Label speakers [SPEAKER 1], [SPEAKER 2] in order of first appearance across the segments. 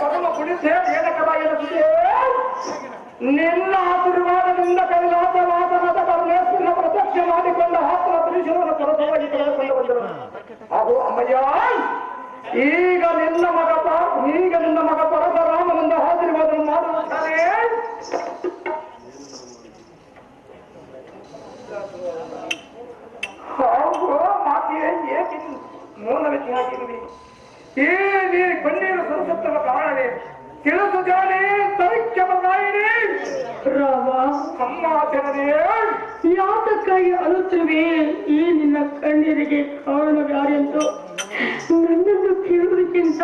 [SPEAKER 1] ಪರಮ ಪುಡಿಸೇ ವೇದಕವಾಗಿರುತ್ತದೆ ನಿನ್ನ ಆಶೀರ್ವಾದದಿಂದ ಕೈಲಾಸವಾದನದ ಪರಮೇಶ್ವರನ ಪ್ರತ್ಯಕ್ಷ ಮಾಡಿಕೊಂಡ ಆತ್ಮ ಪುರುಷರನ್ನು ಪರವಾಗಿ ಕಳೆದುಕೊಂಡು ಬಂದರು ಅದು ಅಮ್ಮಯ್ಯ, ಈಗ ನಿನ್ನ ಮಗ ಈಗ ನಿನ್ನ ಮಗ ಪರಶುರಾಮನಿಂದ ಆಶೀರ್ವಾದ ಮಾಡುತ್ತಾನೆ ಹೌದು, ಮಾತಿಗೆ ಏಕೆ ಮೌನವಿತಿ ಹಾಕಿದ್ವಿ ಏನೇ ಕಣ್ಣೀರು ಸುರಸುತ್ತವ ಕಾಣನೆ ಕೆಲಸ ಜಾನೆ ಸವಿಕ್ಯಮಗಾಯಿರಿ
[SPEAKER 2] ರಾಮ,
[SPEAKER 1] ಅಮ್ಮ ಜನನೇ.
[SPEAKER 2] ಯಾತಕ್ಕಾಗಿ ಅಳುತ್ತಿರುವೆ ಈ ನಿನ್ನ ಕಣ್ಣೀರಿಗೆ ಕಾರಣವ್ಯಾರೆಂದು ನನ್ನನ್ನು ಕೇಳುವುದಕ್ಕಿಂತ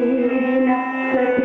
[SPEAKER 3] Sabrina,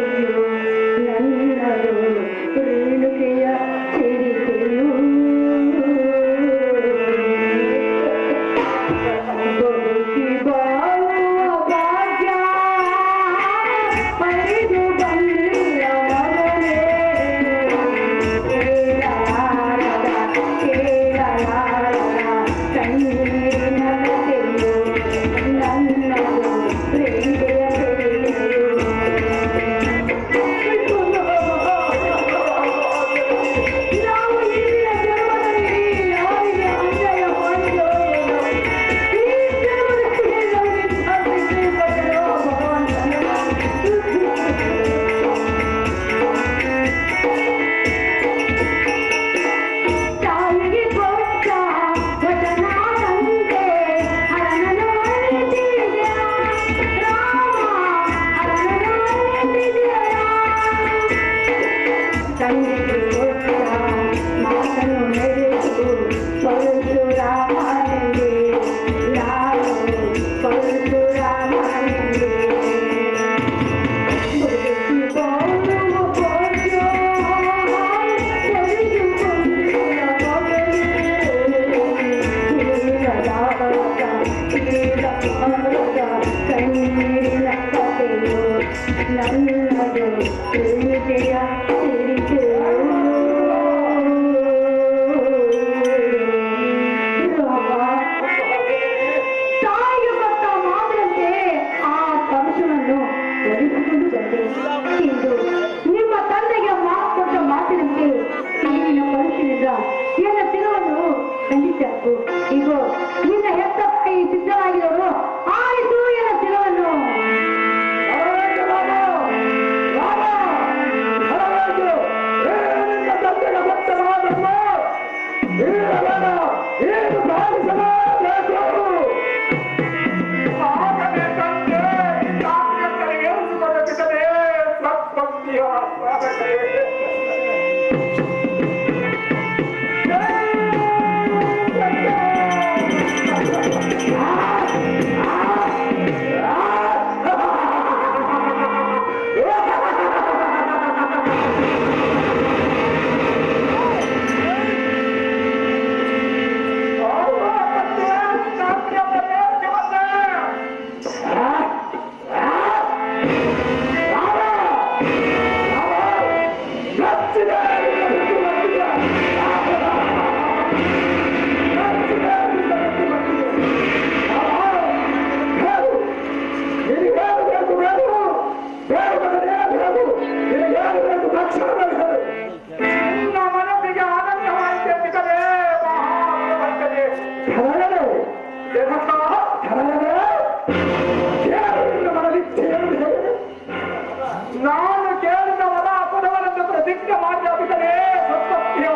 [SPEAKER 3] ಅಪದವನನ್ನು ಪ್ರತಿಜ್ಞೆ ಮಾಡಿದರೆ ಸತ್ಯ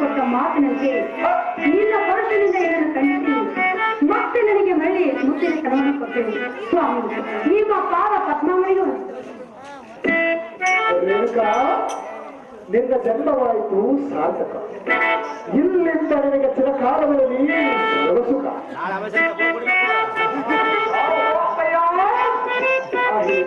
[SPEAKER 3] ಕೊಟ್ಟ
[SPEAKER 2] ಮಾತಿನಂತೆ ನಿನ್ನ ಪರಶನಿಂದ ಏನನ್ನು ಖಂಡಿಸಿ ಮತ್ತೆ ನನಗೆ ಮಳೆ ಮುತ್ತಿನ ಕರವನ್ನು ಕೊಟ್ಟೆವು ಸ್ವಾಮಿ ನಿಮ್ಮ ಪಾದ ಪದ್ಮಾವಳಿಗೂ
[SPEAKER 1] ನಿನ್ನ ಜನ್ಮವಾಯಿತು ಸಾಧಕ. ಇಲ್ಲಿಂದ ನಿನಗೆ ಚಿರಕಾಲದಲ್ಲಿ ಸುಖ. ಹಾಗೆ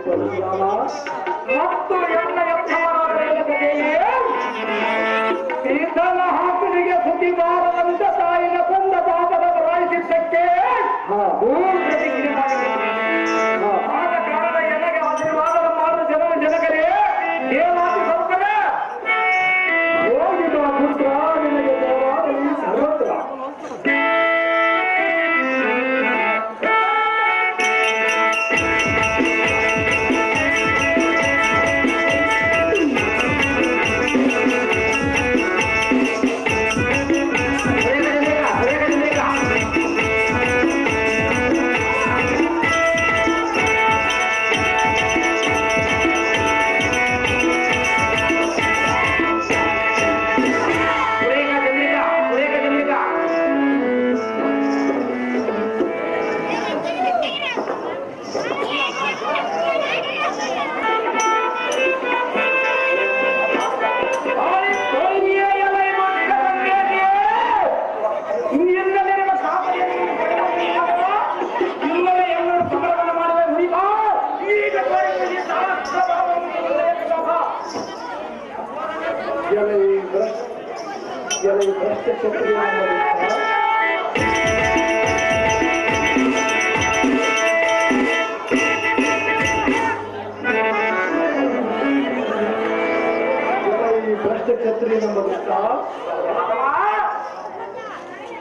[SPEAKER 1] ಭ್ರಷ್ಟ ಕ್ಷತ್ರಿಯ ನಮ್ಮ ದುಷ್ಟ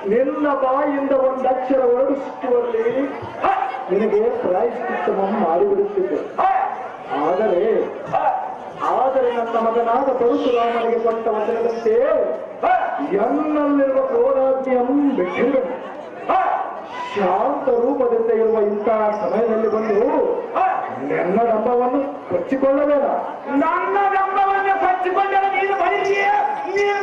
[SPEAKER 1] ನಿನ್ನ ಬಾಯಿಂದ ಒಂದು ಅಕ್ಷರ ಹೊರಡಿಸುವಲ್ಲಿ ನಿನಗೆ ಪ್ರಾಯಶ್ಚಿತ್ತವನ್ನು ಮಾಡಿಬಿಡುತ್ತಿದ್ದೆ ಆದರೆ ಆದರೆ ನನ್ನ ಮಗನಾದ ಪರಶುರಾಮನಿಗೆ ಕೊಟ್ಟ ವಚನದಂತೆ ಎನ್ನಲ್ಲಿರುವ ಕ್ರೋಧಾಜ್ಞೆಯನ್ನು ಬಿಟ್ಟಿರುವೆನು ಶಾಂತ ರೂಪದಿಂದ ಇರುವ ಇಂತಹ ಸಮಯದಲ್ಲಿ ಬಂದು ನನ್ನ ಡಂಬವನ್ನು ಕೊಚ್ಚಿಕೊಳ್ಳಬೇಡ.
[SPEAKER 3] ನನ್ನ ಡಂಬವನ್ನು ಕೊಚ್ಚಿಕೊಂಡರೆ ನೀನು ಬರೀತೀಯ ನೀನು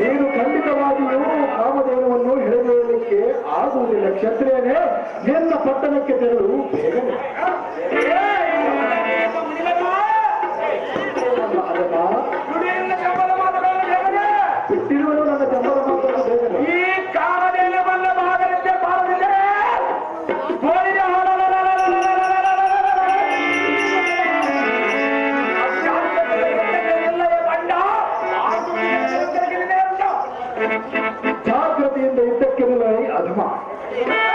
[SPEAKER 1] ನೀನು ಖಂಡಿತವಾಗಿಯೂ ಕಾಮಧೇನವನ್ನು ಹಿಡಿದುಕೊಳ್ಳಲಿಕ್ಕೆ ಆಗುವುದಿಲ್ಲ. ಕ್ಷತ್ರಿಯನೇ ನಿನ್ನ ಪಟ್ಟಣಕ್ಕೆ ತೆರಳು. ಬೇಗನೆ.
[SPEAKER 3] Não.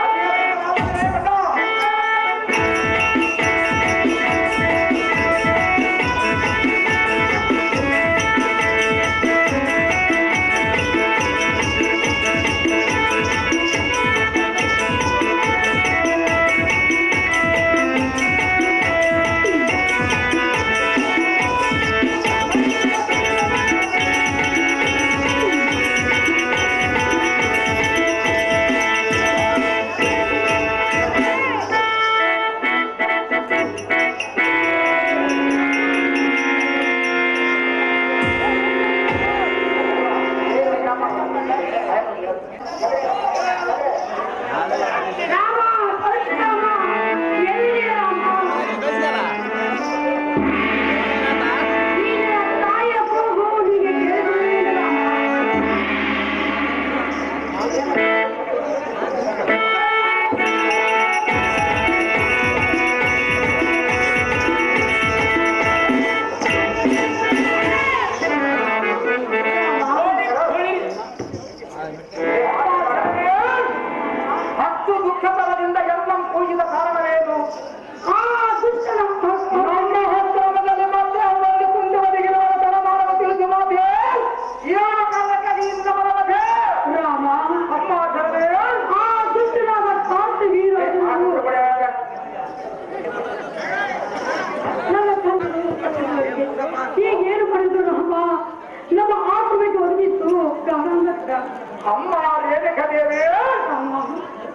[SPEAKER 3] ಅಮ್ಮ ಏನೇ
[SPEAKER 1] ಕಲಿಯಲಿ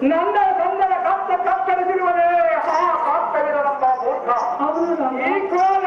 [SPEAKER 1] ನನ್ನ
[SPEAKER 3] ಬಂಧನ ಕಾಪ್ತ ಕಾಪ್ತರಿಸಿರುವನೇ
[SPEAKER 2] ಆ ಕಾಪ್ತವಿದ
[SPEAKER 3] ನಮ್ಮ ಮೂರ್ಖ ಈ
[SPEAKER 1] ಕೋಲ